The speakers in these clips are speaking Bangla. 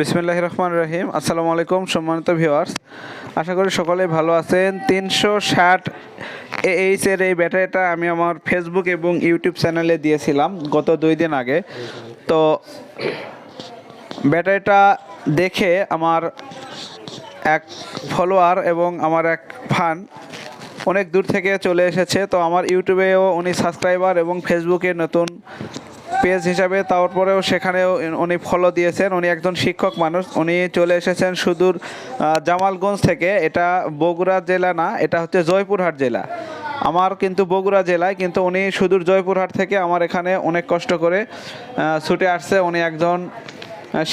বিসমিল্লাহ রহমান রহিম। আসসালামু আলাইকুম, সম্মানিত ভিউয়ার্স আশা করি সকলেই ভালো আছেন। তিনশো ষাট এইচ এর এই ব্যাটারিটা আমি আমার ফেসবুক এবং ইউটিউব চ্যানেলে দিয়েছিলাম গত দুই দিন আগে। তো ব্যাটারিটা দেখে আমার এক ফলোয়ার এবং আমার এক ফান অনেক দূর থেকে চলে এসেছে। তো আমার ইউটিউবেও উনি সাবস্ক্রাইবার এবং ফেসবুকে নতুন পেজ হিসাবে তারপরেও সেখানেও উনি ফলো দিয়েছেন। উনি একজন শিক্ষক মানুষ। উনি চলে এসেছেন সুদূর জামালগঞ্জ থেকে। এটা বগুড়া জেলা না, এটা হচ্ছে জয়পুরহাট জেলা। আমার কিন্তু বগুড়া জেলায়, কিন্তু উনি সুদূর জয়পুরহাট থেকে আমার এখানে অনেক কষ্ট করে ছুটে আসছে। উনি একজন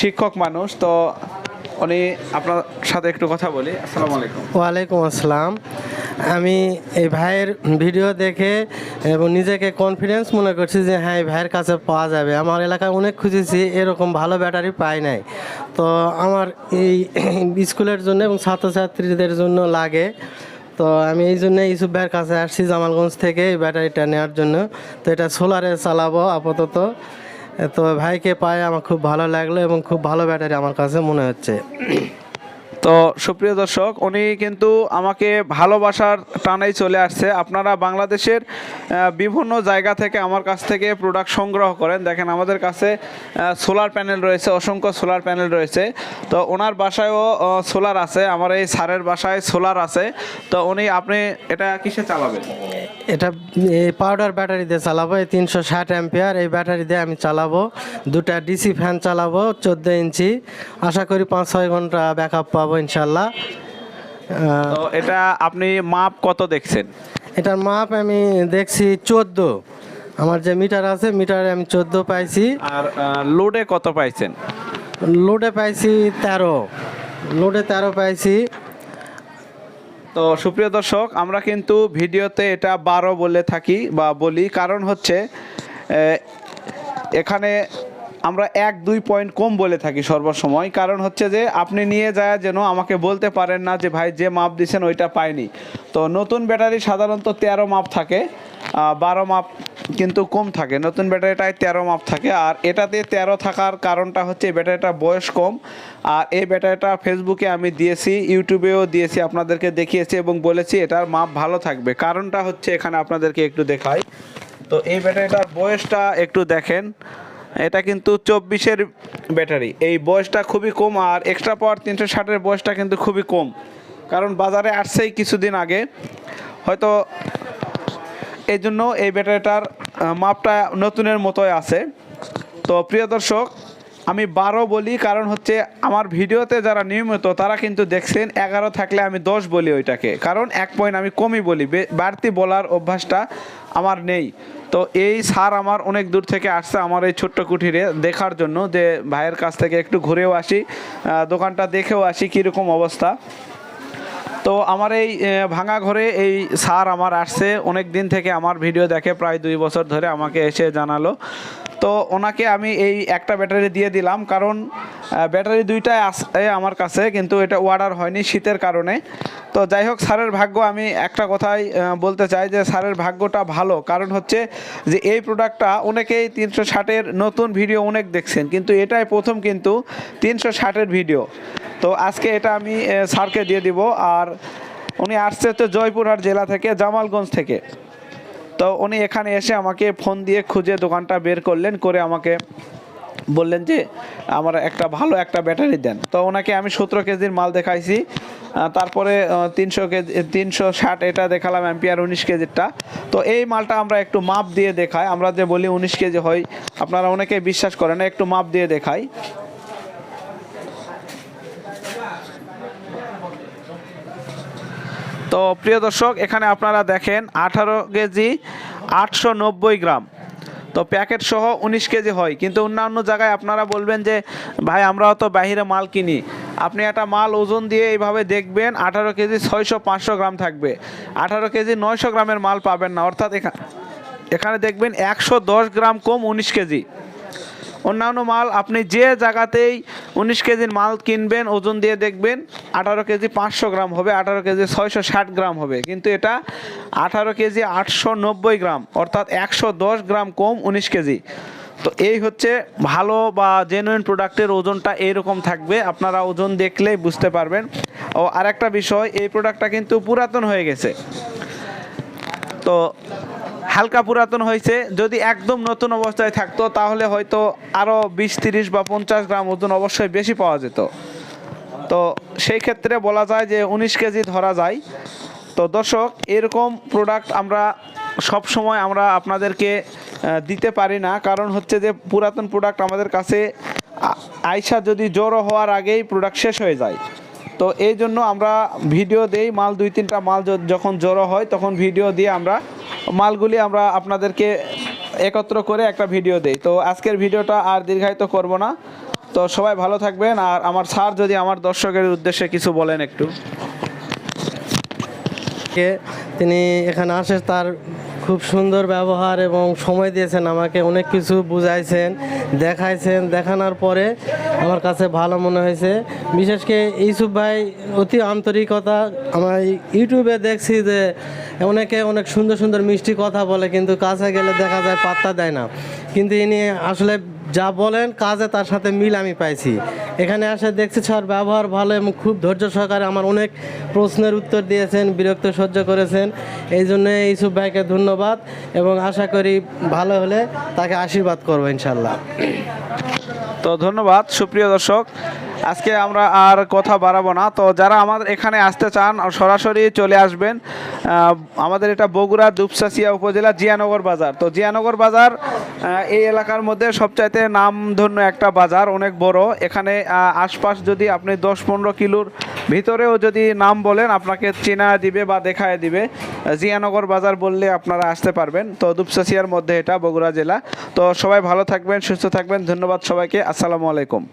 শিক্ষক মানুষ। তো উনি আপনার সাথে একটু কথা বলি। আসসালামু আলাইকুম। ওয়ালাইকুম আসসালাম। আমি এই ভাইয়ের ভিডিও দেখে এবং নিজেকে কনফিডেন্স মনে করছি যে হ্যাঁ এই ভাইয়ের কাছে পাওয়া যাবে। আমার এলাকায় অনেক খুঁজেছি, এরকম ভালো ব্যাটারি পাই নাই। তো আমার এই স্কুলের জন্য এবং ছাত্রছাত্রীদের জন্য লাগে। তো আমি এই জন্য ইউসুফ ভাইয়ের কাছে আসছি জামালগঞ্জ থেকে এই ব্যাটারিটা নেওয়ার জন্য। তো এটা সোলারে চালাবো আপাতত। তো ভাইকে পায়ে আমার খুব ভালো লাগল এবং খুব ভালো ব্যাটারি আমার কাছে মনে হচ্ছে। তো সুপ্রিয় দর্শক, উনি কিন্তু আমাকে ভালোবাসার টানেই চলে আসছে। আপনারা বাংলাদেশের বিভিন্ন জায়গা থেকে আমার কাছ থেকে প্রোডাক্ট সংগ্রহ করেন। দেখেন আমাদের কাছে সোলার প্যানেল রয়েছে, অসংখ্য সোলার প্যানেল রয়েছে। তো ওনার বাসায়ও সোলার আছে, আমার এই স্যারের বাসায় সোলার আছে। তো উনি, আপনি এটা কিসে চালাবেন? এটা পাউডার ব্যাটারি দিয়ে চালাবো, এই তিনশো ষাট অ্যাম্পিয়ার এই ব্যাটারি দিয়ে আমি চালাবো। দুটা ডিসি ফ্যান চালাবো, চোদ্দ ইঞ্চি। আশা করি পাঁচ ছয় ঘণ্টা ব্যাকআপ পাবো। ইনশাল্লাহ তো এটা আপনি মাপ কত দেখছেন? এটার মাপ আমি দেখছি চোদ্দ। আমার যে মিটার আছে মিটারে আমি চোদ্দ পাইছি। আর লোডে কত পাইছেন? লোডে পাইছি তেরো। লোডে তেরো পাইছি। তো সুপ্রিয় দর্শক আমরা কিন্তু ভিডিওতে এটা বারো বলে থাকি বা বলি। কারণ হচ্ছে এখানে আমরা এক, দুই পয়েন্ট কম বলে থাকি সর্বসময়। কারণ হচ্ছে যে, আপনি নিয়ে যায় যেন আমাকে বলতে পারেন না যে, ভাই, যে মাপ দিছেন, ওইটা পাইনি। তো নতুন ব্যাটারি সাধারণত তেরো মাপ থাকে বারো মাপ কিন্তু কম থাকে। নতুন ব্যাটারিটায় তেরো মাপ থাকে। আর এটাতে তেরো থাকার কারণটা হচ্ছে, এই ব্যাটারিটা বয়স কম। আর এই ব্যাটারিটা ফেসবুকে আমি দিয়েছি ইউটিউবেও দিয়েছি, আপনাদেরকে দেখিয়েছি এবং বলেছি, এটার মাপ ভালো থাকবে। কারণটা হচ্ছে, এখানে আপনাদেরকে একটু দেখাই। তো এই ব্যাটারিটার বয়সটা একটু দেখেন। এটা কিন্তু চব্বিশের ব্যাটারি। এই বয়সটা খুবই কম আর এক্সট্রা পাওয়ার তিনশো ষাটের বয়সটা কিন্তু খুবই কম। কারণ বাজারে আসছেই কিছুদিন আগে। হয়তো এই জন্য এই ব্যাটারিটার মাপটা নতুনের মতোই আছে। তো প্রিয় দর্শক, আমি বারো বলি কারণ হচ্ছে আমার ভিডিওতে যারা নিয়মিত, তারা কিন্তু দেখছেন এগারো থাকলে আমি দশ বলি ওইটাকে। কারণ এক পয়েন্ট আমি কমই বলি বাড়তি বলার অভ্যাসটা আমার নেই। তো এই সার আমার অনেক দূর থেকে আসছে আমার এই ছোট্ট কুঠিরে দেখার জন্য যে ভাইয়ের কাছ থেকে একটু ঘুরেও আসি দোকানটা দেখেও আসি কীরকম অবস্থা। তো আমার এই ভাঙা ঘরে এই সার আমার আসছে, অনেক দিন থেকে আমার ভিডিও দেখে প্রায় দুই বছর ধরে আমাকে এসে জানালো। তো ওনাকে আমি এই একটা ব্যাটারি দিয়ে দিলাম, কারণ ব্যাটারি দুইটাই আছে আমার কাছে, কিন্তু এটা অর্ডার হয়নি শীতের কারণে। তো যাই হোক, স্যারের ভাগ্য আমি একটা কথাই বলতে চাই যে স্যারের ভাগ্যটা ভালো, কারণ হচ্ছে যে এই প্রোডাক্টটা অনেকেই তিনশো ষাটের নতুন ভিডিও অনেক দেখছেন, কিন্তু এটাই প্রথম কিন্তু তিনশো ষাটের ভিডিও তো আজকে এটা আমি স্যারকে দিয়ে দিব, আর উনি আসছে হচ্ছে জয়পুরহাট জেলা থেকে, জামালগঞ্জ থেকে। তো উনি এখানে এসে আমাকে ফোন দিয়ে খুঁজে দোকানটা বের করলেন, করে আমাকে বললেন যে, আমার একটা ভালো একটা ব্যাটারি দেন। তো ওনাকে আমি সতেরো কেজির মাল দেখাইছি। তারপরে তিনশো কেজি, তিনশো ষাট এটা দেখালাম অ্যাম্পিয়ার উনিশ কেজিরটা। তো এই মালটা আমরা একটু মাপ দিয়ে দেখাই। আমরা যে বলি উনিশ কেজি হয়, আপনারা অনেকে বিশ্বাস করেন একটু মাপ দিয়ে দেখাই। তো প্রিয় দর্শক, এখানে আপনারা দেখেন আঠারো কেজি আটশো নব্বই গ্রাম। তো প্যাকেট সহ উনিশ কেজি হয়। কিন্তু অন্যান্য জায়গায় আপনারা বলবেন যে, ভাই আমরাও তো বাহিরে মাল কিনি। আপনি একটা মাল ওজন দিয়ে এইভাবে দেখবেন আঠারো কেজি ছয়শো পাঁচশো গ্রাম থাকবে। আঠারো কেজি নয়শো গ্রামের মাল পাবেন না। অর্থাৎ এখানে দেখবেন একশো দশ গ্রাম কম উনিশ কেজি। অন্যান্য মাল আপনি যে জায়গাতেই উনিশ কেজির মাল কিনবেন, ওজন দিয়ে দেখবেন আঠারো কেজি পাঁচশো গ্রাম হবে, আঠারো কেজি ছয়শো ষাট গ্রাম হবে। কিন্তু এটা আঠারো কেজি আটশো নব্বই গ্রাম, অর্থাৎ একশো দশ গ্রাম কম উনিশ কেজি। তো এই হচ্ছে ভালো বা জেনুইন প্রোডাক্টের ওজনটা এইরকম থাকবে, আপনারা ওজন দেখলেই বুঝতে পারবেন। ও, আরেকটা বিষয়, এই প্রোডাক্টটা কিন্তু পুরাতন হয়ে গেছে। তো হালকা পুরাতন হয়েছে, যদি একদম নতুন অবস্থায় থাকতো, তাহলে হয়তো আরও বিশ, তিরিশ বা পঞ্চাশ গ্রাম ওজন অবশ্যই বেশি পাওয়া যেত। তো সেই ক্ষেত্রে বলা যায় যে উনিশ কেজি ধরা যায়। তো দর্শক, এরকম প্রোডাক্ট আমরা সব সময় আমরা আপনাদেরকে দিতে পারি না। কারণ হচ্ছে যে পুরাতন প্রোডাক্ট আমাদের কাছে আ- আইসা যদি জড়ো হওয়ার আগেই প্রোডাক্ট শেষ হয়ে যায়। তো এই জন্য আমরা ভিডিও দেই, মাল দুই, তিনটা মাল যখন জড়ো হয়, তখন ভিডিও দিয়ে আমরা মালগুলি আমরা আপনাদেরকে একত্র করে একটা ভিডিও দেই। তো আজকের ভিডিওটা আর দীর্ঘায়িত করব না। তো সবাই ভালো থাকবেন আর আমার স্যার যদি আমার দর্শকের উদ্দেশ্যে কিছু বলেন একটু। তিনি এখানে আসে তার খুব সুন্দর ব্যবহার এবং সময় দিয়েছেন আমাকে, অনেক কিছু বুঝাইছেন, দেখাইছেন, দেখানোর পরে আমার কাছে ভালো মনে হয়েছে। বিশেষ করে ইউসুফ ভাই, অতি আন্তরিকতা, আমার ইউটিউবে দেখছি যে অনেকে অনেক সুন্দর সুন্দর মিষ্টি কথা বলে, কিন্তু কাছে গেলে দেখা যায় পাত্তা দেয় না। কিন্তু ইনি আসলে যা বলেন কাজে তার সাথে মিল আমি পাইছি। এখানে আসে দেখছি স্যার ব্যবহার ভালো এবং খুব ধৈর্য সহকারে আমার অনেক প্রশ্নের উত্তর দিয়েছেন, বিরক্ত সহ্য করেছেন। এই জন্য ইসুফ ভাইকে ধন্যবাদ এবং আশা করি ভালো হলে তাকে আশীর্বাদ করব ইনশাল্লাহ তো ধন্যবাদ, সুপ্রিয় দর্শক। আজকে আমরা আর কথা বাড়াবো না। তো যারা আমাদের এখানে আসতে চান, সরাসরি চলে আসবেন। আমাদের এটা বগুড়া দুপসাসিয়া উপজেলা জিয়ানগর বাজার। তো জিয়ানগর বাজার এই এলাকার মধ্যে সবচাইতে নামধন্য একটা বাজার, অনেক বড়। এখানে আশপাশ যদি আপনি দশ পনেরো কিলোর ভিতরেও যদি নাম বলেন, আপনাকে চেনা দিবে বা দেখায় দিবে। জিয়ানগর বাজার বললে আপনারা আসতে পারবেন। তো দুপসাসিয়ার মধ্যে এটা বগুড়া জেলা। তো সবাই ভালো থাকবেন, সুস্থ থাকবেন। ধন্যবাদ সবাইকে। আসসালামু আলাইকুম।